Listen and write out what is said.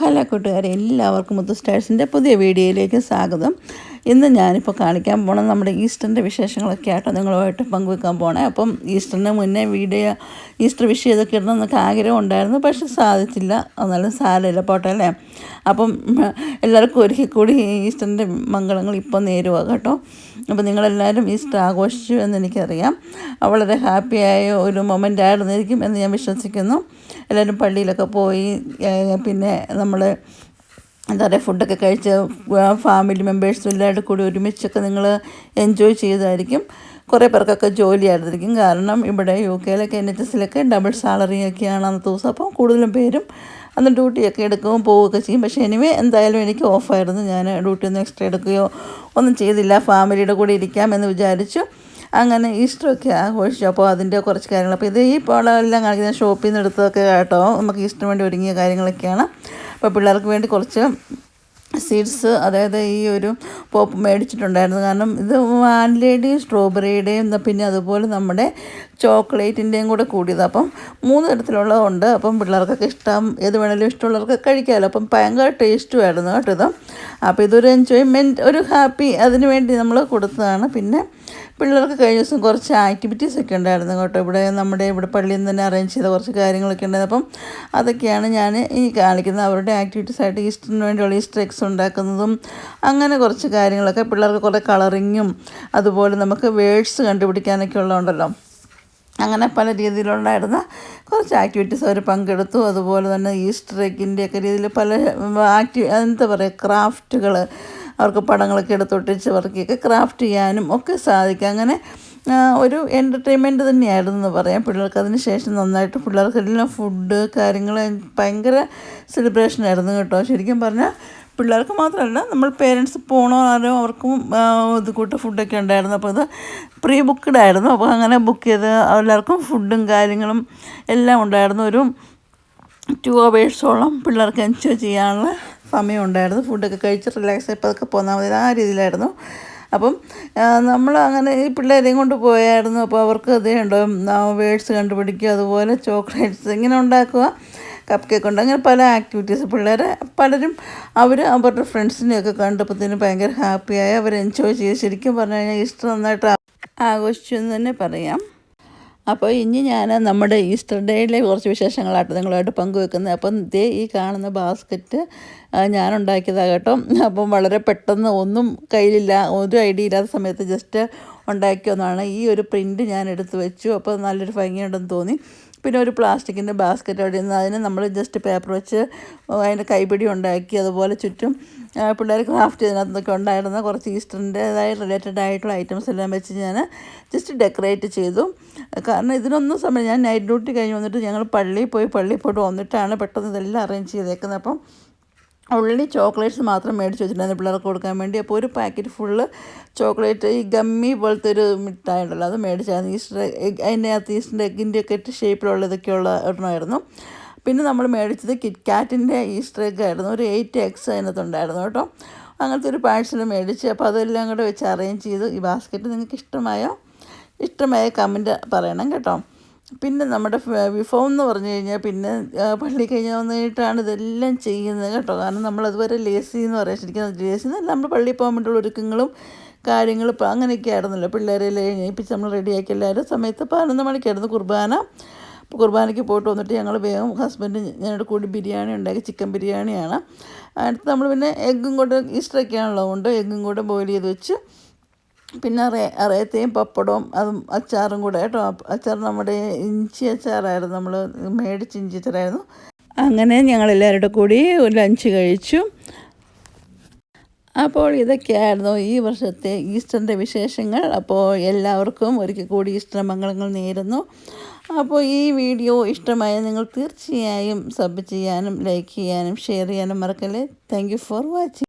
Hello കൂട്ടുകാരെ എല്ലാവർക്കും മുത്തു സ്റ്റാഴ്സിന്റെ പുതിയ വീഡിയോയിലേക്ക് സ്വാഗതം. ഇന്ന് ഞാനിപ്പോൾ കാണിക്കാൻ പോണത് നമ്മുടെ ഈസ്റ്ററിന്റെ വിശേഷങ്ങളൊക്കെ ആയിട്ട് നിങ്ങളുമായിട്ട് പങ്കുവെക്കാൻ പോണേ. അപ്പം ഈസ്റ്ററിന് മുന്നേ വീഡിയോ ഈസ്റ്റർ വിഷ് ഇതൊക്കെ ഇടണമെന്നൊക്കെ ആഗ്രഹം ഉണ്ടായിരുന്നു പക്ഷെ സാധിച്ചില്ല. എന്നാലും സാരമില്ല പോട്ടെ അല്ലേ? അപ്പം എല്ലാവർക്കും ഒരിക്കൽ കൂടി ഈസ്റ്ററിന്റെ മംഗളങ്ങൾ ഇപ്പം നേരുക കേട്ടോ. അപ്പോൾ നിങ്ങളെല്ലാവരും ഈസ്റ്റർ ആഘോഷിച്ചു എന്ന് എനിക്കറിയാം. വളരെ ഹാപ്പിയായ ഒരു മൊമെന്റ് ആയിരുന്നിരിക്കും എന്ന് ഞാൻ വിശ്വസിക്കുന്നു. എല്ലാവരും പള്ളിയിലൊക്കെ പോയി പിന്നെ നമ്മൾ എന്താ പറയുക ഫുഡൊക്കെ കഴിച്ച് ഫാമിലി മെമ്പേഴ്സും എല്ലാവരുടെ കൂടി ഒരുമിച്ചൊക്കെ നിങ്ങൾ എൻജോയ് ചെയ്തായിരിക്കും. കുറേ പേർക്കൊക്കെ ജോലി ആയിരുന്നിരിക്കും കാരണം ഇവിടെ യു കെയിലൊക്കെ എൻ എച്ച് എസിലൊക്കെ ഡബിൾ സാലറി ഒക്കെയാണ് അന്നത്തെ ദിവസം. അപ്പം കൂടുതലും പേരും അന്ന് ഡ്യൂട്ടിയൊക്കെ എടുക്കുകയും പോവുകയൊക്കെ ചെയ്യും. പക്ഷേ എനിവേ എന്തായാലും എനിക്ക് ഓഫായിരുന്നു ഞാൻ ഡ്യൂട്ടി ഒന്നും എക്സ്ട്രാ എടുക്കുകയോ ഒന്നും ചെയ്തില്ല. ഫാമിലിയുടെ കൂടെ ഇരിക്കാം എന്ന് വിചാരിച്ചു. അങ്ങനെ ഈസ്റ്ററൊക്കെ ആഘോഷിച്ചു. അപ്പോൾ അതിന്റെ കുറച്ച് കാര്യങ്ങൾ. അപ്പോൾ ഇത് ഈ പോളെല്ലാം കാണിക്കുന്ന ഷോപ്പിൽ നിന്ന് എടുത്തതൊക്കെ കേട്ടോ. നമുക്ക് ഈസ്റ്ററിന് വേണ്ടി ഒരുങ്ങിയ കാര്യങ്ങളൊക്കെയാണ്. അപ്പോൾ പിള്ളേർക്ക് വേണ്ടി കുറച്ച് സീഡ്സ് അതായത് ഈ ഒരു പോപ്പ് മേടിച്ചിട്ടുണ്ടായിരുന്നു. കാരണം ഇത് വാനിലയുടെയും സ്ട്രോബെറിയുടെയും പിന്നെ അതുപോലെ നമ്മുടെ ചോക്ലേറ്റിന്റെയും കൂടെ കൂടിയത്. അപ്പം മൂന്ന് തരത്തിലുള്ളതുണ്ട് അപ്പം പിള്ളേർക്കൊക്കെ ഇഷ്ടം ഏത് വേണേലും ഇഷ്ടമുള്ളവർക്ക് കഴിക്കാമല്ലോ അപ്പം ഭയങ്കര ടേസ്റ്റും ആയിരുന്നു കേട്ടോ ഇത്. അപ്പോൾ ഇതൊരു എൻജോയ്മെന്റ് ഒരു ഹാപ്പി അതിന് വേണ്ടി നമ്മൾ കൊടുത്തതാണ്. പിന്നെ പിള്ളേർക്ക് കഴിഞ്ഞ ദിവസം കുറച്ച് ആക്ടിവിറ്റീസ് ഒക്കെ ഉണ്ടായിരുന്നു കേട്ടോ. ഇവിടെ നമ്മുടെ ഇവിടെ പള്ളിയിൽ നിന്ന് തന്നെ അറേഞ്ച് ചെയ്ത കുറച്ച് കാര്യങ്ങളൊക്കെ ഉണ്ടായിരുന്നു. അപ്പം അതൊക്കെയാണ് ഞാൻ ഈ കാണിക്കുന്നത്. അവരുടെ ആക്ടിവിറ്റീസ് ആയിട്ട് ഈസ്റ്ററിന് വേണ്ടിയുള്ള ഈസ്റ്റർ എക്സ് ഉണ്ടാക്കുന്നതും അങ്ങനെ കുറച്ച് കാര്യങ്ങളൊക്കെ പിള്ളേർക്ക് കുറേ കളറിങ്ങും അതുപോലെ നമുക്ക് വേഡ്സ് കണ്ടുപിടിക്കാനൊക്കെ ഉള്ളതുണ്ടല്ലോ. അങ്ങനെ പല രീതിയിലുണ്ടായിരുന്ന കുറച്ച് ആക്ടിവിറ്റീസ് അവർ പങ്കെടുത്തു. അതുപോലെ തന്നെ ഈസ്റ്റർ എഗിന്റെയൊക്കെ രീതിയിൽ പല ആക്ടി എന്താ പറയുക ക്രാഫ്റ്റുകൾ അവർക്ക് പടങ്ങളൊക്കെ എടുത്തൊട്ടിച്ച് വർക്കിയൊക്കെ ക്രാഫ്റ്റ് ചെയ്യാനും ഒക്കെ സാധിക്കും. അങ്ങനെ ഒരു എന്റർടൈൻമെന്റ് തന്നെയായിരുന്നു എന്ന് പറയാം. പിള്ളേർക്ക് അതിന് ശേഷം നന്നായിട്ട് പിള്ളേർക്കെല്ലാം ഫുഡ് കാര്യങ്ങൾ ഭയങ്കര സെലിബ്രേഷൻ ആയിരുന്നു കേട്ടോ. ശരിക്കും പറഞ്ഞാൽ പിള്ളേർക്ക് മാത്രമല്ല നമ്മൾ പേരൻസ് പോകണോ ആരോ അവർക്കും ഇത് കൂട്ട് ഫുഡൊക്കെ ഉണ്ടായിരുന്നു. അപ്പോൾ ഇത് പ്രീ ബുക്ക്ഡ് ആയിരുന്നു. അപ്പോൾ അങ്ങനെ ബുക്ക് ചെയ്ത് എല്ലാവർക്കും ഫുഡും കാര്യങ്ങളും എല്ലാം ഉണ്ടായിരുന്നു. ഒരു ടു അവേഴ്സോളം പിള്ളേർക്ക് എൻജോയ് ചെയ്യാനുള്ള സമയം ഉണ്ടായിരുന്നു ഫുഡൊക്കെ കഴിച്ച് റിലാക്സ് ആയി അതൊക്കെ പോന്നാൽ മതി. ആ രീതിയിലായിരുന്നു. അപ്പം നമ്മൾ അങ്ങനെ ഈ പിള്ളേരെയും കൊണ്ട് പോയായിരുന്നു. അപ്പോൾ അവർക്ക് അതേ ഉണ്ടാവും വേർഡ്സ് കണ്ടുപിടിക്കുക അതുപോലെ ചോക്ലേറ്റ്സ് ഇങ്ങനെ ഉണ്ടാക്കുക കപ്പ് കേക്ക് ഉണ്ട് അങ്ങനെ പല ആക്ടിവിറ്റീസ് പിള്ളേരെ പലരും അവർ അവരുടെ ഫ്രണ്ട്സിനെയൊക്കെ കണ്ടപ്പോഴത്തേനും ഭയങ്കര ഹാപ്പിയായി അവർ എൻജോയ് ചെയ്ത് ശരിക്കും പറഞ്ഞു കഴിഞ്ഞാൽ ഇഷ്ടം നന്നായിട്ട് ആഘോഷിച്ചു എന്ന് തന്നെ പറയാം. അപ്പോൾ ഇനി ഞാൻ നമ്മുടെ ഈസ്റ്റർ ഡേയിലെ കുറച്ച് വിശേഷങ്ങളായിട്ട് നിങ്ങളുമായിട്ട് പങ്കുവെക്കുന്നത്. അപ്പം ഇതേ ഈ കാണുന്ന ബാസ്ക്കറ്റ് ഞാൻ ഉണ്ടാക്കിയതാണ് കേട്ടോ. അപ്പം വളരെ പെട്ടെന്ന് ഒന്നും കയ്യിലില്ല ഒരു ഐഡിയ ഇല്ലാത്ത സമയത്ത് ജസ്റ്റ് ഉണ്ടാക്കിയൊന്നാണ്. ഈ ഒരു പ്രിന്റ് ഞാൻ എടുത്ത് വെച്ചു. അപ്പോൾ നല്ലൊരു ഭംഗിയുണ്ടെന്ന് തോന്നി. പിന്നെ ഒരു പ്ലാസ്റ്റിക്കിന്റെ ബാസ്ക്കറ്റ് അവിടെ നിന്ന് അതിന് നമ്മൾ ജസ്റ്റ് പേപ്പർ വെച്ച് അതിന്റെ കൈപിടി ഉണ്ടാക്കി അതുപോലെ ചുറ്റും പിള്ളേർ ക്രാഫ്റ്റ് ചെയ്തതിനകത്തൊക്കെ ഉണ്ടായിരുന്ന കുറച്ച് ഈസ്റ്ററിന്റെതായ റിലേറ്റഡ് ആയിട്ടുള്ള ഐറ്റംസ് എല്ലാം വെച്ച് ഞാൻ ജസ്റ്റ് ഡെക്കറേറ്റ് ചെയ്തു. കാരണം ഇതിനൊന്നും സമയം ഞാൻ നൈറ്റ് ഡ്യൂട്ടി കഴിഞ്ഞ് വന്നിട്ട് ഞങ്ങൾ പള്ളിയിൽ പോയി പള്ളിയിൽ പോയിട്ട് വന്നിട്ടാണ് പെട്ടെന്ന് ഇതെല്ലാം അറേഞ്ച് ചെയ്തേക്കുന്നത്. അപ്പം ഉള്ളി ചോക്ലേറ്റ്സ് മാത്രം മേടിച്ച് വെച്ചിട്ടുണ്ടായിരുന്നു പിള്ളേർക്ക് കൊടുക്കാൻ വേണ്ടി. അപ്പോൾ ഒരു പാക്കറ്റ് ഫുള്ള് ചോക്ലേറ്റ് ഈ ഗമ്മി പോലത്തെ ഒരു മിഠായി ഉണ്ടല്ലോ അത് മേടിച്ചായിരുന്നു. ഈസ്റ്റർ എഗ് അതിന്റെ അകത്ത് ഈസ്റ്റർ എഗ്ഗിന്റെ ഒക്കെ ഷേപ്പിലുള്ള ഇതൊക്കെയുള്ള ഒരെണ്ണമായിരുന്നു. പിന്നെ നമ്മൾ മേടിച്ചത് കിറ്റ് കാറ്റിന്റെ ഈസ്റ്റർ എഗ് ആയിരുന്നു. ഒരു എയ്റ്റ് എക്സ് അതിനകത്തുണ്ടായിരുന്നു കേട്ടോ. അങ്ങനത്തെ ഒരു പാഴ്സൽ മേടിച്ച് അപ്പോൾ അതെല്ലാം കൂടെ വെച്ച് അറേഞ്ച് ചെയ്ത് ഈ ബാസ്ക്കറ്റ് നിങ്ങൾക്ക് ഇഷ്ടമായോ? ഇഷ്ടമായ കമന്റ് പറയണം കേട്ടോ. പിന്നെ നമ്മുടെ വിഭവം എന്ന് പറഞ്ഞു കഴിഞ്ഞാൽ പിന്നെ പള്ളി കഴിഞ്ഞ് വന്നിട്ടാണ് ഇതെല്ലാം ചെയ്യുന്നത് കേട്ടോ. കാരണം നമ്മൾ അതുവരെ ലേസി എന്ന് പറയാൻ ശരിക്കും ലേസി എന്നല്ല നമ്മൾ പള്ളിയിൽ പോകാൻ വേണ്ടിയുള്ള ഒരുക്കങ്ങളും കാര്യങ്ങളും അങ്ങനെയൊക്കെ ആയിരുന്നല്ലോ. പിള്ളേരെ ഏൽപ്പിച്ച് നമ്മൾ റെഡിയാക്കി എല്ലാവരും സമയത്ത് പതിനൊന്ന് മണിക്കായിരുന്നു കുർബാന. അപ്പോൾ കുർബാനയ്ക്ക് പോയിട്ട് വന്നിട്ട് ഞങ്ങൾ വേഗം ഹസ്ബൻഡ് ഞങ്ങളുടെ കൂടി ബിരിയാണി ഉണ്ടാക്കി ചിക്കൻ ബിരിയാണിയാണ്. അടുത്ത് നമ്മൾ പിന്നെ എഗ്ഗും കൂടെ ഈസ്റ്ററൊക്കെ ആണല്ലോ. കൊണ്ട് എഗ്ഗും കൂടെ ബോയിൽ ചെയ്ത് വെച്ച് പിന്നെ റേ റേത്തയും പപ്പടവും അതും അച്ചാറും കൂടെ കേട്ടോ. അച്ചാർ നമ്മുടെ ഇഞ്ചി അച്ചാറായിരുന്നു. നമ്മൾ മേടിച്ച് ഇഞ്ചി അച്ചാറായിരുന്നു. അങ്ങനെ ഞങ്ങളെല്ലാവരുടെ കൂടി ലഞ്ച് കഴിച്ചു. അപ്പോൾ ഇതൊക്കെയായിരുന്നു ഈ വർഷത്തെ ഈസ്റ്ററിന്റെ വിശേഷങ്ങൾ. അപ്പോൾ എല്ലാവർക്കും ഒരിക്കൽ കൂടി ഈസ്റ്റർ മംഗളങ്ങൾ നേരുന്നു. അപ്പോൾ ഈ വീഡിയോ ഇഷ്ടമായ നിങ്ങൾ തീർച്ചയായും സബ് ചെയ്യാനും ലൈക്ക് ചെയ്യാനും ഷെയർ ചെയ്യാനും മറക്കല്ലേ. Thank for watching